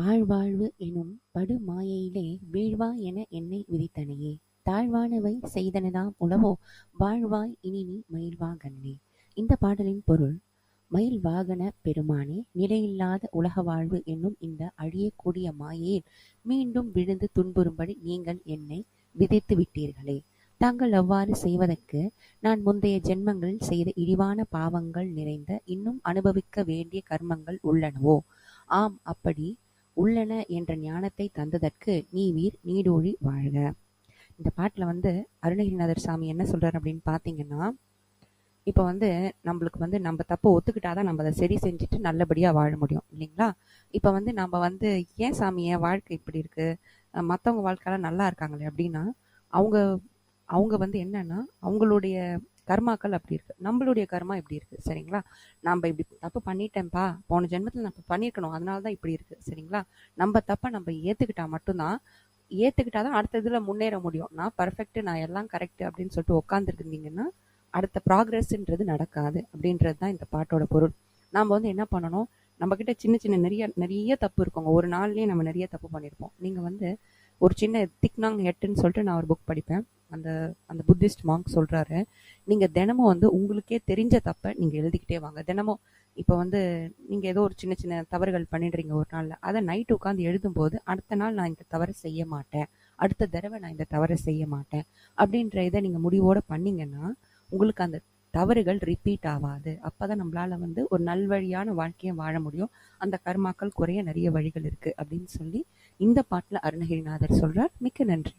பாழ்வாழ்வு எனும் படு மாயையிலே வீழ்வா என என்னை விதித்தனையே. தாழ்வானவை செய்தனதாம் உளவோ வாழ்வாய் இனி நீ மயில்வா இந்த பாடலின் பொருள் மயில் வாகன பெருமானே நிலையில்லாத உலக வாழ்வு என்னும் இந்த அழியக்கூடிய மாயையில் மீண்டும் விழுந்து துன்புறும்படி நீங்கள் என்னை விதைத்து விட்டீர்களே. தாங்கள் அவ்வாறு செய்வதற்கு நான் முந்தைய ஜென்மங்களில் செய்த இழிவான பாவங்கள் நிறைந்த இன்னும் அனுபவிக்க வேண்டிய கர்மங்கள் உள்ளனவோ? ஆம் அப்படி உள்ளன என்ற ஞானத்தை தந்ததற்கு நீ வீர் நீடோழி வாழ்க. இந்த பாட்டில் வந்து அருணகிரிநாதர் சாமி என்ன சொல்கிறார் அப்படின்னு பார்த்தீங்கன்னா இப்போ வந்து நம்மளுக்கு வந்து நம்ம தப்பை ஒத்துக்கிட்டாதான் நம்ம அதை சரி செஞ்சுட்டு நல்லபடியாக வாழ முடியும் இல்லைங்களா? இப்போ வந்து நம்ம வந்து ஏன் சாமி என் வாழ்க்கை இப்படி இருக்கு? மற்றவங்க வாழ்க்கையெல்லாம் நல்லா இருக்காங்களே அப்படின்னா அவங்க அவங்க வந்து என்னன்னா அவங்களுடைய கர்மாக்கள் அப்படி இருக்கு. நம்மளுடைய கர்மா இப்படி இருக்கு. சரிங்களா? நம்ம இப்படி தப்பு பண்ணிட்டேன்ப்பா. போன ஜென்மத்தில் நம்ம பண்ணியிருக்கணும் அதனால தான் இப்படி இருக்கு. சரிங்களா? நம்ம தப்பை நம்ம ஏற்றுக்கிட்டா மட்டும்தான் ஏற்றுக்கிட்டா தான் அடுத்த இதில் முன்னேற முடியும். நான் பர்ஃபெக்ட் நான் எல்லாம் கரெக்ட் அப்படின்னு சொல்லிட்டு உட்காந்துருந்தீங்கன்னா அடுத்த ப்ராக்ரெஸ்ன்றது நடக்காது அப்படின்றது தான் இந்த பாட்டோட பொருள். நாம் வந்து என்ன பண்ணணும்? நம்மக்கிட்ட சின்ன சின்ன நிறைய நிறைய தப்பு இருக்குங்க. ஒரு நாள்லேயே நம்ம நிறைய தப்பு பண்ணியிருப்போம் நீங்கள் வந்து ஒரு சின்ன திக்னாங் ஹெட்டுன்னு சொல்லிட்டு நான் ஒரு புக் படிப்பேன். அந்த அந்த புத்திஸ்ட் மாங்க் சொல்கிறாரு நீங்கள் தினமும் வந்து உங்களுக்கே தெரிஞ்ச தப்பை நீங்கள் எழுதிக்கிட்டே வாங்க. தினமும் இப்போ வந்து நீங்கள் ஏதோ ஒரு சின்ன சின்ன தவறுகள் பண்ணிடுறீங்க ஒரு நாளில். அதை நைட்டு உட்காந்து எழுதும்போது அடுத்த நாள் நான் இந்த தவறை செய்ய மாட்டேன். அடுத்த தடவை நான் இந்த தவறை செய்ய மாட்டேன். அப்படின்ற இதை நீங்கள் முடிவோடு பண்ணீங்கன்னா உங்களுக்கு அந்த தவறுகள் ரிப்பீட் ஆகாது. அப்பதான் நம்மளால வந்து ஒரு நல்வழியான வாழ்க்கையை வாழ முடியும். அந்த கர்மாக்கள் குறைய நிறைய வழிகள் இருக்கு அப்படின்னு சொல்லி இந்த பாட்டுல அருணகிரிநாதர் சொல்றார். மிக்க நன்றி.